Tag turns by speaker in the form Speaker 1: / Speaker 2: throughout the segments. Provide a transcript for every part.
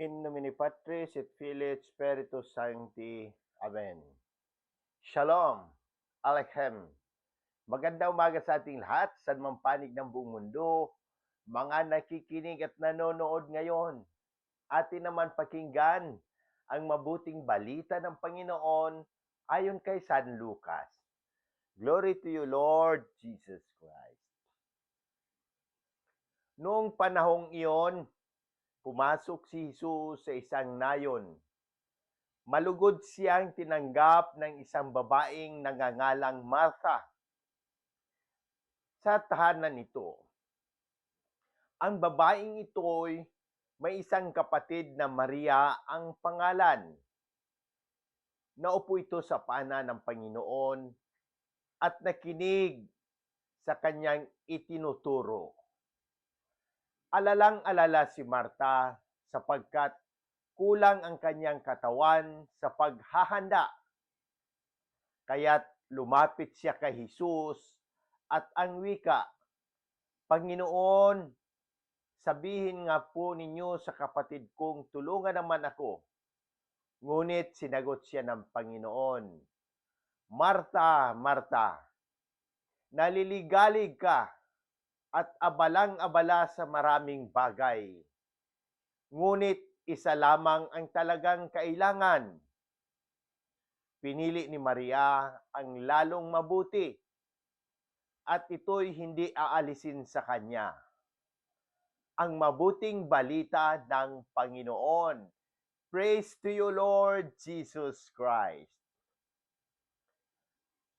Speaker 1: In nomine Patris et Filii et Spiritus Sancti. Amen. Shalom. Alechem. Maganda umaga sa ating lahat, sa mang panig ng buong mundo, mga nakikinig at nanonood ngayon. Atin naman pakinggan ang mabuting balita ng Panginoon ayon kay San Lucas. Glory to you, Lord Jesus Christ. Noong panahong iyon, pumasok si Jesus sa isang nayon. Malugod siyang tinanggap ng isang babaeng nangangalang Martha. Sa tahanan nito, ang babaeng ito'y may isang kapatid na Maria ang pangalan. Naupo ito sa pana ng Panginoon at nakinig sa kanyang itinuturo. Alalang-alala si Marta sapagkat kulang ang kanyang katawan sa paghahanda. Kaya't lumapit siya kay Jesus at ang wika, Panginoon, sabihin nga po ninyo sa kapatid kong tulungan naman ako. Ngunit sinagot siya ng Panginoon, Marta, Marta, naliligalig ka at abalang-abala sa maraming bagay. Ngunit isa lamang ang talagang kailangan. Pinili ni Maria ang lalong mabuti at ito'y hindi aalisin sa kanya. Ang mabuting balita ng Panginoon. Praise to you, Lord Jesus Christ.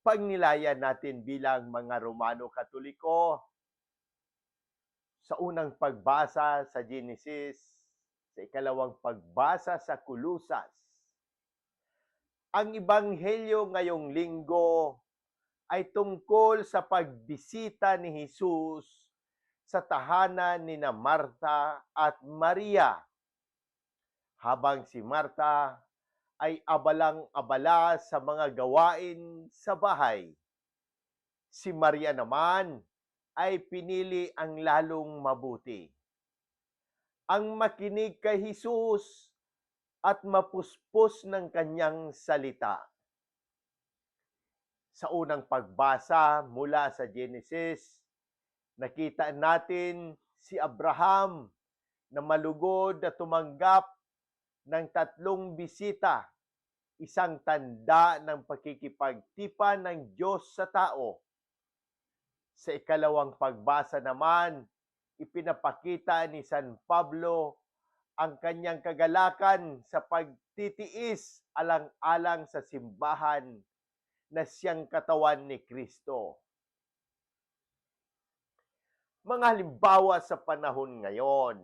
Speaker 1: Pagnilayan natin bilang mga Romano Katoliko, sa unang pagbasa sa Genesis, sa ikalawang pagbasa sa Kulusas. Ang ibanghelyo ngayong linggo ay tungkol sa pagbisita ni Jesus sa tahanan ni na Marta at Maria. Habang si Marta ay abalang-abala sa mga gawain sa bahay. Si Maria naman ay pinili ang lalong mabuti. Ang makinig kay Jesus at mapuspos ng kanyang salita. Sa unang pagbasa mula sa Genesis, nakita natin si Abraham na malugod na tumanggap ng tatlong bisita, isang tanda ng pakikipagtipan ng Diyos sa tao sa ikalawang pagbasa naman, ipinapakita ni San Pablo ang kanyang kagalakan sa pagtitiis alang-alang sa simbahan na siyang katawan ni Kristo. Mga halimbawa sa panahon ngayon.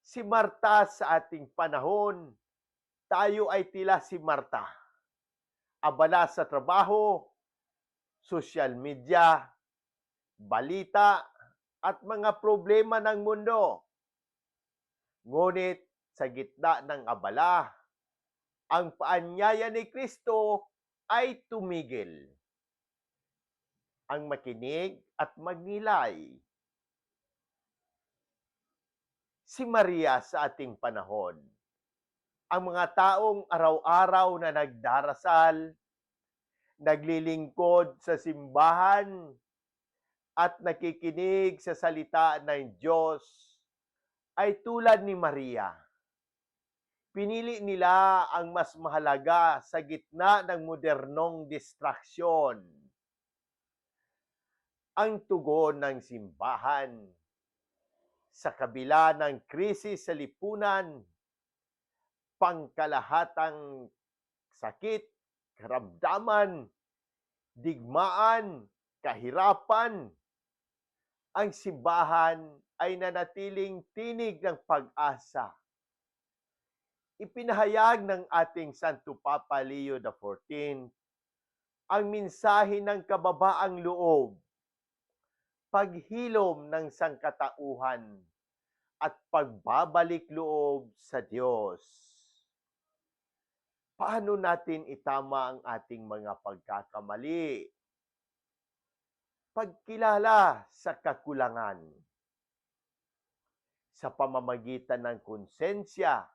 Speaker 1: Si Marta sa ating panahon, tayo ay tila si Marta. Abala sa trabaho, social media, balita, at mga problema ng mundo. Ngunit sa gitna ng abala, ang paanyaya ni Kristo ay tumigil. Ang makinig at magnilay. Si Maria sa ating panahon, ang mga taong araw-araw na nagdarasal, naglilingkod sa simbahan at nakikinig sa salita ng Diyos ay tulad ni Maria. Pinili nila ang mas mahalaga sa gitna ng modernong distraksyon. Ang tugon ng simbahan sa kabila ng krisis sa lipunan, pangkalahatang sakit karamdaman, digmaan, kahirapan, ang simbahan ay nanatiling tinig ng pag-asa. Ipinahayag ng ating Santo Papa Leo XIV ang mensahe ng kababaang loob, paghilom ng sangkatauhan, at pagbabalik loob sa Diyos paano natin itama ang ating mga pagkakamali? Pagkilala sa kakulangan. sa pamamagitan ng konsensya,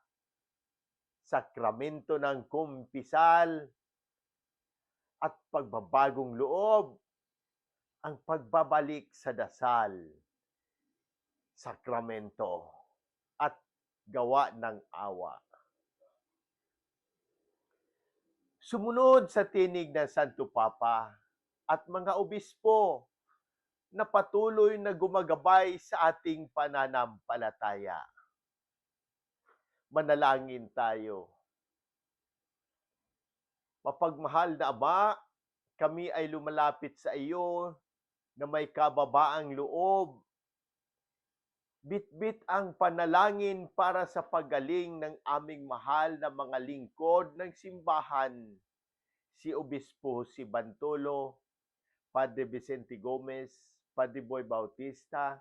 Speaker 1: sakramento ng kumpisal, at pagbabagong loob, ang pagbabalik sa dasal, sakramento, at gawa ng awa. Sumunod sa tinig ng Santo Papa at mga obispo na patuloy na gumagabay sa ating pananampalataya. Manalangin tayo. Mapagmahal na Ama, kami ay lumalapit sa iyo na may kababaang loob. Bitbit ang panalangin para sa pagaling ng aming mahal na mga lingkod ng simbahan, si Obispo si Bantolo, Padre Vicente Gomez, Padre Boy Bautista,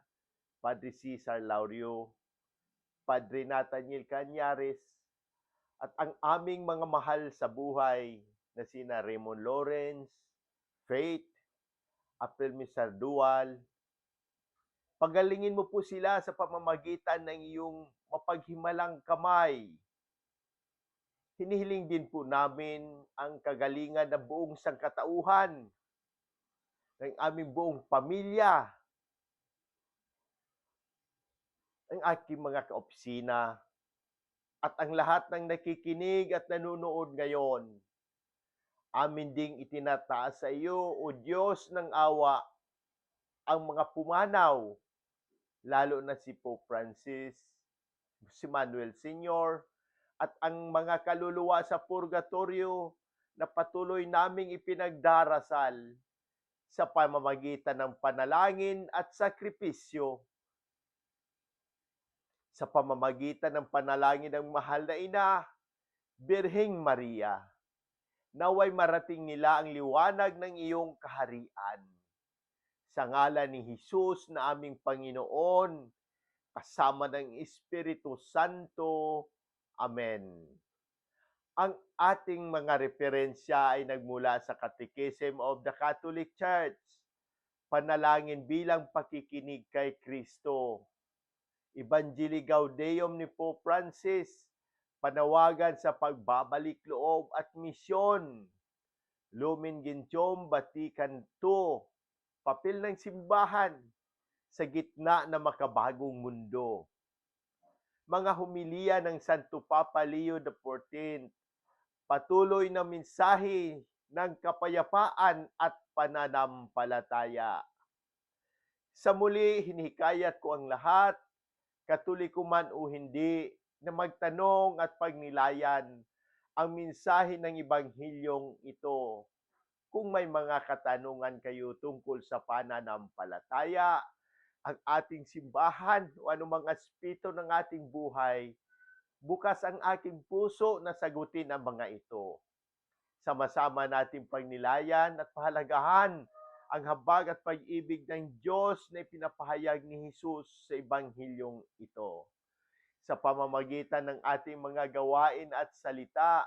Speaker 1: Padre Cesar Laurio, Padre Nathaniel Cañares, at ang aming mga mahal sa buhay na sina Raymond Lawrence, Faith, April Misardual. Pagalingin mo po sila sa pamamagitan ng iyong mapaghimalang kamay. Hinihiling din po namin ang kagalingan ng buong sangkatauhan, ng aming buong pamilya, ang aking mga kaopisina, at ang lahat ng nakikinig at nanonood ngayon. Amin ding itinataas sa iyo, O Diyos ng awa, ang mga pumanaw, lalo na si Pope Francis, si Manuel Sr., at ang mga kaluluwa sa purgatorio na patuloy naming ipinagdarasal sa pamamagitan ng panalangin at sakripisyo sa pamamagitan ng panalangin ng mahal na ina, Birheng Maria, naway marating nila ang liwanag ng iyong kaharian. Sa ngalan ni Jesus na aming Panginoon, kasama ng Espiritu Santo. Amen. Ang ating mga referensya ay nagmula sa Catechism of the Catholic Church, panalangin bilang pakikinig kay Kristo. Evangelii Gaudium ni Pope Francis, panawagan sa pagbabalik loob at misyon. Lumen Gentium Vatican II, papel ng simbahan sa gitna ng makabagong mundo. Mga humiliya ng Santo Papa Leo XIV, patuloy na mensahe ng kapayapaan at pananampalataya. Sa muli, hinihikayat ko ang lahat katoliko man o hindi, na magtanong at pagnilayan ang mensahe ng Ebanghilyong ito. Kung may mga katanungan kayo tungkol sa pananampalataya, ang ating simbahan o anumang aspeto ng ating buhay, bukas ang aking puso na sagutin ang mga ito. Sama-sama nating pagnilayan at pahalagahan ang habag at pag-ibig ng Diyos na ipinapahayag ni Jesus sa Ebanghilyong ito. Sa pamamagitan ng ating mga gawain at salita,